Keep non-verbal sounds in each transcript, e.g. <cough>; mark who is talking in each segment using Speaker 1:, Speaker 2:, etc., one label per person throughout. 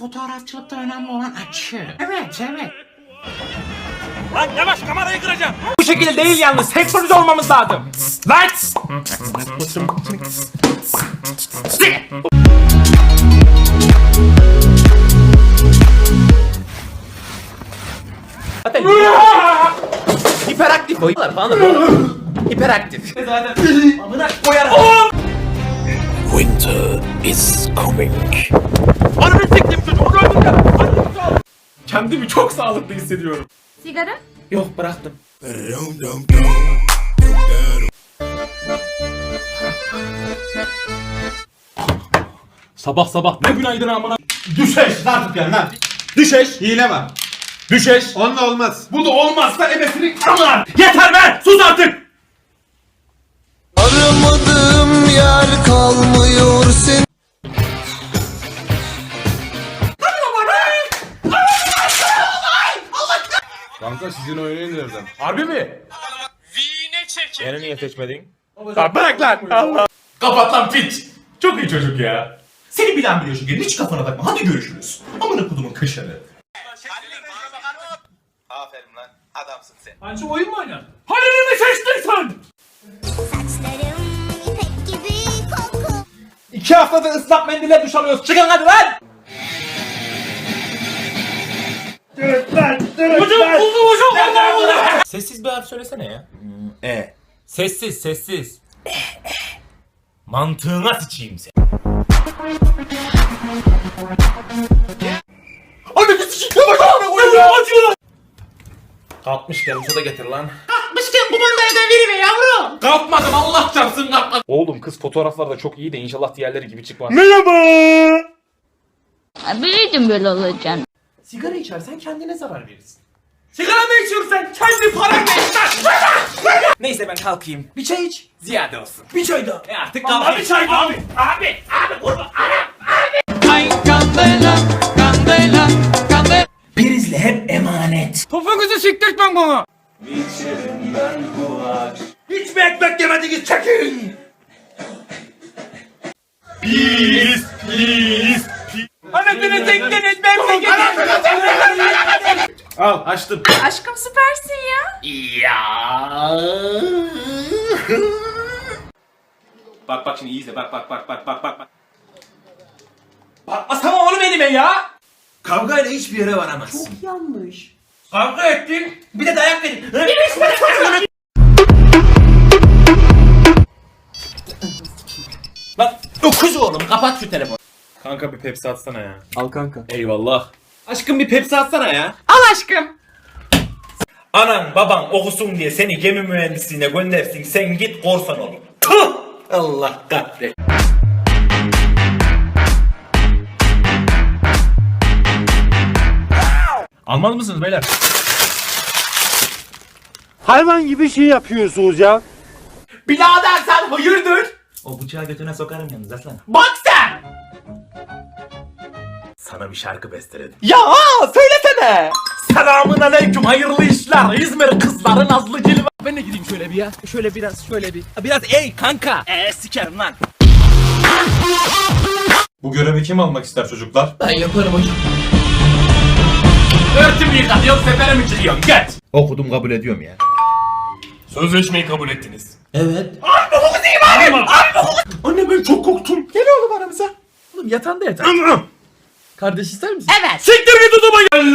Speaker 1: Fotoğrafçılıkta önemli olan açı. Evet, evet.
Speaker 2: Lan yavaş kamerayı kıracağım.
Speaker 3: Bu şekilde değil yalnız. Senkronize olmamız lazım. Lights. Zaten hiperaktif oyunlar falan da. Hiperaktif. Zaten amına koyarım.
Speaker 2: Ananı siktim çocuğu. Öldüreceğim.
Speaker 3: Kendimi çok sağlıklı hissediyorum.
Speaker 4: Sigara?
Speaker 3: Yok bıraktım. Sabah sabah ne günaydın amına.
Speaker 5: Düşeş artık yani lan.
Speaker 3: Düşeş.
Speaker 5: Hile var.
Speaker 3: Düşeş.
Speaker 5: Onunla olmaz.
Speaker 3: Bu da olmazsa ebesini amına. Yeter be. Sus artık.
Speaker 6: Aramadığım yer kalmıyor senin
Speaker 5: Kanka sizin oynayın nereden?
Speaker 3: Harbi mi?
Speaker 2: Beni niye seçmedin?
Speaker 3: Ya bırak lan. Allah. Kapat lan piç. Çok iyi çocuk ya. Seni bilen biliyor çünkü. Hiç kafana takma. Hadi görüşürüz. Amına kodumun kaşarı.
Speaker 6: Aferin lan adamsın sen
Speaker 3: Bence oyun mu oynar? Halil'i seçtin sen? İki haftadır ıslak mendille duş alıyoruz. Çıkın hadi lan. Buldu hocam. Allah Allah. Sessiz bir harf söylesene ya.
Speaker 2: E.
Speaker 3: Sessiz sessiz. Mantığına sıçayım sen. Anne bir sıçayım. Yavaş yavaş koyun ya. Acıyor lan. Kalkmışken su da getir lan.
Speaker 1: Kalkmışken kumandayı verir mi yavrum?
Speaker 3: Kalkmadım Allah çarpsın kalkmadım.
Speaker 2: Oğlum kız fotoğraflarda çok iyi de inşallah diğerleri gibi çıkmaz.
Speaker 4: Biliyordum böyle olacağını.
Speaker 3: Sigara içersen kendine zarar verirsin. Sigara mı içiyorsun sen? Kendi paranla iç lan. Neyse ben kalkayım. Bir çay iç. Ziyade olsun. Bir çay daha. E artık kalk. bir çay daha. Abi. Abi. Abi kurban. Prizle hep emanet. Topuğunuzu siktirtmem bana. Hiç mi ekmek yemediniz çekin. Pis pis Anasını tektiniz ben mi Al açtım.
Speaker 4: Aşkım süpersin ya.
Speaker 3: Ya. bak bak şimdi iyi izle bak bak bak bak bak bak. bak. Bakmasana oğlum elime ya. Kavgayla hiçbir yere varamazsın. Çok yanlış. Kavga ettin bir de dayak verin. Bak dokuz oğlum kapat şu telefonu.
Speaker 2: Kanka bir Pepsi atsana ya.
Speaker 3: Al kanka.
Speaker 2: Eyvallah.
Speaker 3: Aşkım bir Pepsi atsana ya.
Speaker 4: Al aşkım.
Speaker 2: Anan baban okusun diye seni gemi mühendisliğine göndersin sen git korsan ol. Tuh! Allah kahretsin.
Speaker 3: Almaz mısınız beyler?
Speaker 7: Hayvan gibi şey yapıyorsunuz ya.
Speaker 3: Birader sen hayırdır?
Speaker 2: O bıçağı götüne sokarım yalnız aslan.
Speaker 3: Bak!
Speaker 2: Sana bir şarkı besteledim.
Speaker 3: Ya söylesene! Selamun aleyküm hayırlı işler. İzmir kızları nazlı cilve. Ben de gideyim şöyle bir ya. Şöyle biraz şöyle bir. Biraz ey kanka! Eee sikerim lan.
Speaker 5: Bu görevi kim almak ister çocuklar?
Speaker 3: Ben yaparım hocam. Örtümü yıkatıyorsun sefere mi çıkıyorsun geç
Speaker 2: Okudum kabul ediyorum ya.
Speaker 3: Sözleşmeyi kabul ettiniz.
Speaker 2: Evet.
Speaker 3: Anne ben çok korktum. Gel oğlum aramıza. Oğlum yatağında yatar Kardeş ister misin?
Speaker 4: Evet.
Speaker 3: Siktir git odama gel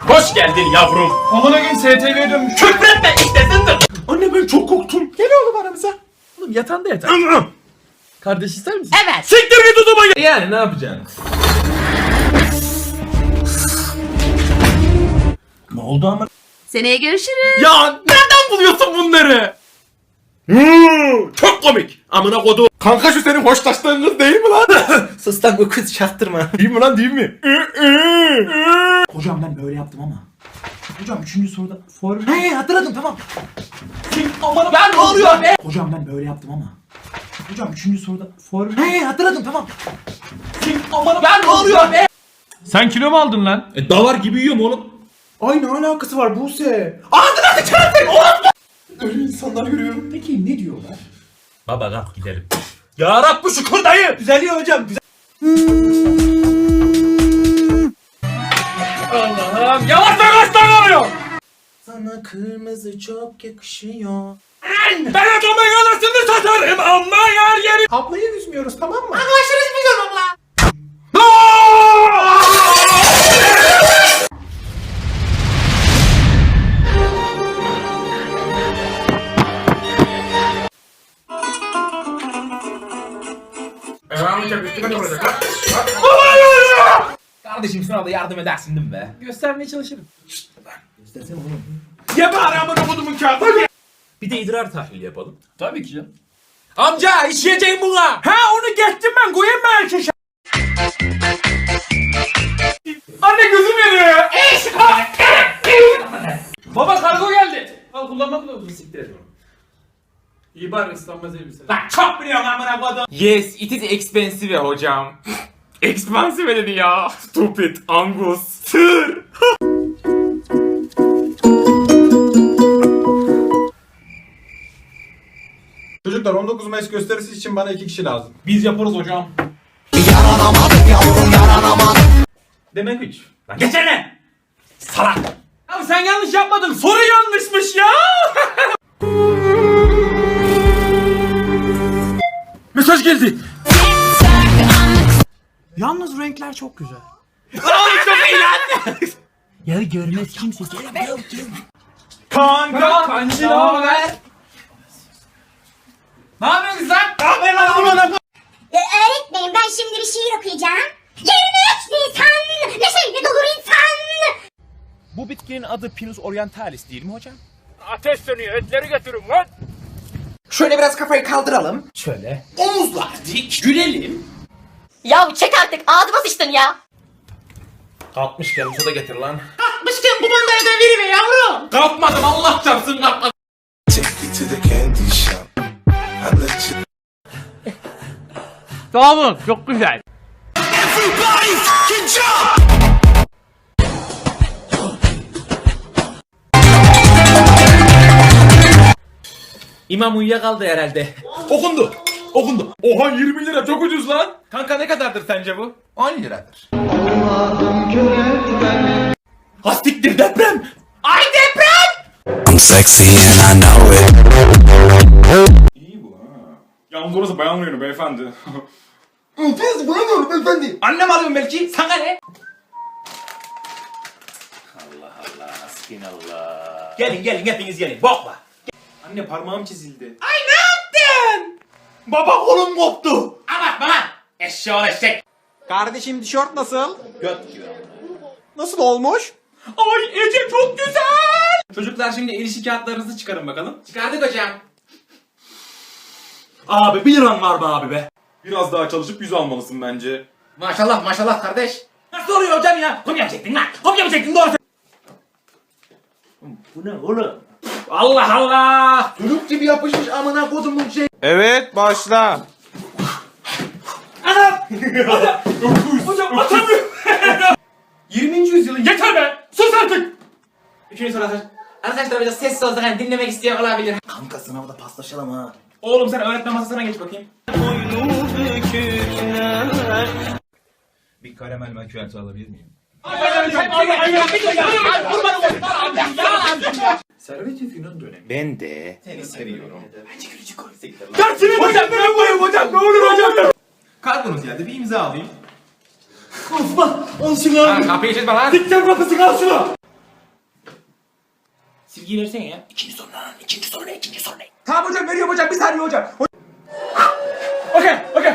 Speaker 3: Hoş geldin yavrum Amına gün STV'ye dönmüş Küfretme işte zındır Anne ben çok korktum Gel oğlum aramıza Oğlum yatağında yatar Kardeş ister misin?
Speaker 4: Evet.
Speaker 3: Siktir git odama gel Yani ne yapacaksın?
Speaker 2: Ne oldu ama?
Speaker 4: Seneye görüşürüz.
Speaker 3: Ya nereden buluyorsun bunları? Çok komik. Amına kodu. Kanka şu senin hoşlaştığın kız değil mi lan? <laughs>
Speaker 2: Sus lan bu kız çaktırma.
Speaker 3: değil mi lan değil mi?
Speaker 1: Hocam ben böyle yaptım ama. Hocam üçüncü soruda form... He hatırladım tamam.
Speaker 3: Aman ben ne oluyor be?
Speaker 1: Hocam ben böyle yaptım ama. Hocam üçüncü soruda form... He hatırladım tamam.
Speaker 3: Aman ben ne oluyor be?
Speaker 5: Sen kilo mu aldın lan?
Speaker 3: E, davar gibi yiyorum oğlum.
Speaker 1: Ay ne alakası var Buse?
Speaker 3: Ağzına sıçarım seni oğlum.
Speaker 1: Öyle insanlar görüyorum. Peki ne diyorlar?
Speaker 2: Baba kalk gidelim.
Speaker 3: Ya Rabbi şükür dayı.
Speaker 1: Düzeliyor hocam. Güzel.
Speaker 3: Allah'ım yavaş yavaş oluyor.
Speaker 1: Sana kırmızı çok yakışıyor.
Speaker 3: Ben adamın anasını satarım ama yer yeri.
Speaker 1: Ablayı üzmüyoruz tamam mı?
Speaker 2: Kardeşim sınavda yardım edersin değil mi be?
Speaker 3: Göstermeye çalışırım. Ya bari amına kodumun kağıdı. Bir de idrar tahlili yapalım. Tabii ki canım. Amca işleyeceğim buna. Ha onu geçtim ben koyayım mı erkeşe? Anne gözüm yanıyor ya. Baba kargo geldi. Al kullanma kılavuzunu siktir bari ıslanmaz elbise. Lan çok biliyorum amına kodum. Yes it is expensive hocam. <laughs> expensive dedi ya. Stupid Angus. Sır. <laughs>
Speaker 5: Çocuklar 19 Mayıs gösterisi için bana iki kişi lazım.
Speaker 3: Biz yaparız hocam. Demek üç. Lan geçene! Salak! Abi sen yanlış yapmadın. Soru yanlışmış ya! <laughs> Mesaj geldi.
Speaker 1: Yalnız renkler çok güzel.
Speaker 3: Oğlum çok iyi lan.
Speaker 1: Ya görmez kimse.
Speaker 3: Kanka kancı ne haber? Ne yapıyorsun lan? Ne haber lan amına
Speaker 8: Ee, öğretmenim ben şimdi bir şiir okuyacağım. 23 Nisan neşeyle dolur insan.
Speaker 2: Bu bitkinin adı Pinus orientalis değil mi hocam?
Speaker 3: Ateş sönüyor. Etleri götürün lan.
Speaker 1: Şöyle biraz kafayı kaldıralım.
Speaker 2: Şöyle.
Speaker 3: Omuzlar dik. Gülelim.
Speaker 4: Ya çek artık ağzıma sıçtın ya.
Speaker 2: Kalkmışken soda getir lan.
Speaker 3: Kalkmışken bu bunlardan biri mi yavrum? Kalkmadım Allah çarpsın kalkmadım. Sağ olun çok güzel. İmam uyuyakaldı herhalde. Okundu. Okundu. Oha 20 lira çok ucuz lan. Kanka ne kadardır sence bu?
Speaker 1: 10 liradır.
Speaker 3: Hastiktir deprem. Ay deprem.
Speaker 5: Yalnız orası bayan oyunu beyefendi. <laughs>
Speaker 3: Annem alıyorum belki. Sana ne? Allah Allah. Hasbinallah. Gelin gelin hepiniz gelin. Bokla. Anne parmağım çizildi. Ay ne yaptın? Baba kolum koptu. Abartma. Eşşoğlu eşek.
Speaker 1: Kardeşim tişört nasıl?
Speaker 3: Göt gibi.
Speaker 1: Nasıl olmuş?
Speaker 3: Ay Ece çok güzel. Çocuklar şimdi ilişki kağıtlarınızı çıkarın bakalım. Çıkardık hocam. Abi 1 liran var be abi be.
Speaker 5: Biraz daha çalışıp yüz almalısın bence.
Speaker 3: Maşallah maşallah kardeş. Nasıl oluyor hocam ya? Kopya mı çektin lan? Kopya mı çektin doğru Bu ne oğlum? Allah Allah!
Speaker 1: Çocuk gibi yapışmış amına kodumun şey.
Speaker 5: Evet başla.
Speaker 3: Anam! hocam atamıyorum. 20. yüzyılın yeter be! Sus artık! Üçüncü soru arkadaşlar. Arkadaşlar biraz sessiz olsak hani dinlemek isteyen olabilir.
Speaker 1: Kanka sınavda paslaşalım ha.
Speaker 3: Oğlum sen öğretmen masasına geç bakayım.
Speaker 2: Bir karamel macchiato alabilir miyim?
Speaker 1: Servet-i Fünun dönemi.
Speaker 2: Ben de seni seviyorum.
Speaker 3: Dersini hocam yapmayın hocam ne olur hocam.
Speaker 1: Kargonuz geldi bir imza alayım.
Speaker 3: Al şunu abi. Kapıyı çizme lan. Dikten kapısı al şunu. Silgiyi versene ya. İkinci soru lan. İkinci soru ne? İkinci soru ne? Tamam hocam veriyorum hocam. Bir saniye hocam. Okey okey.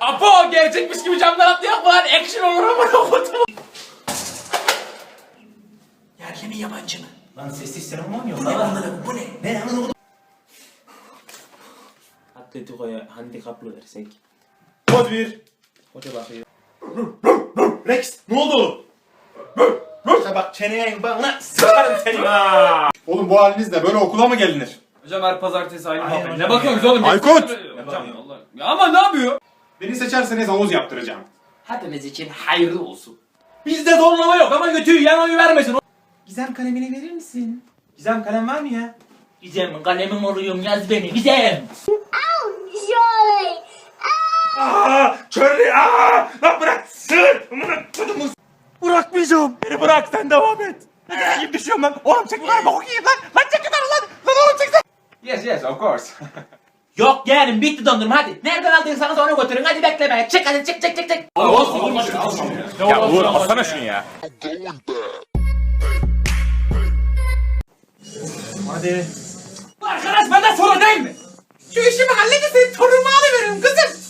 Speaker 3: Apo gerçekmiş gibi camdan mu lan? Action olur ama robotum.
Speaker 1: Yerli mi yabancı mı? Lan sessiz sinema mı oynuyor? Bu ne lan? Bu ne? Ne lan?
Speaker 3: Atletico'ya handikaplı versek.
Speaker 5: Kod 1.
Speaker 3: Hoca bakıyor.
Speaker 1: Rex ne oldu? Sen bak çeneye bana
Speaker 3: Sıkarım seni ha.
Speaker 5: Oğlum bu halinizle böyle okula mı gelinir?
Speaker 3: Hocam her pazartesi aynı muhabbet. Ne bakıyorsunuz oğlum?
Speaker 5: Aykut!
Speaker 3: Hocam Allah. Ya ama ne yapıyor?
Speaker 5: Beni seçerseniz havuz yaptıracağım.
Speaker 3: Hepimiz için hayırlı olsun. Bizde zorlama yok ama götüyü yan oyu vermesin.
Speaker 1: Gizem kalemini verir misin? Gizem kalem var mı ya?
Speaker 3: Gizem kalemim oluyorum yaz beni Gizem.
Speaker 8: Joy.
Speaker 3: Aa, körlü aa! Lan bırak sığır. Amına kodumun.
Speaker 9: Bırakmayacağım.
Speaker 3: Beni bırak sen devam et. Ne kadar gibi düşüyorum lan. Oğlum çek yukarı bak okuyayım lan. Lan çek yukarı lan. Lan oğlum çek sen.
Speaker 10: Yes yes of course. <laughs>
Speaker 5: Yok yeğenim bitti dondurma hadi. Nereden aldıysanız onu götürün hadi bekleme. Çık hadi çık çık çık çık.
Speaker 3: Ya Uğur alsana şunu ya.
Speaker 1: Hadi.
Speaker 5: Arkadaş benden sonra değil mi? Şu işimi halledin torunumu alıveririm kızım.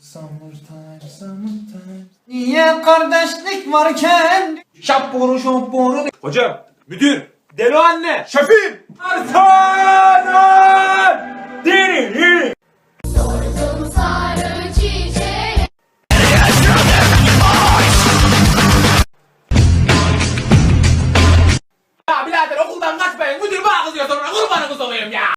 Speaker 1: Summertime, summertime. Niye kardeşlik varken?
Speaker 5: Şapboru şapboru.
Speaker 3: Hocam, müdür, Delo anne,
Speaker 5: Şefim.
Speaker 3: Artanın! kaçmayın. Müdür bana kızıyor sonra kurbanınız olayım ya.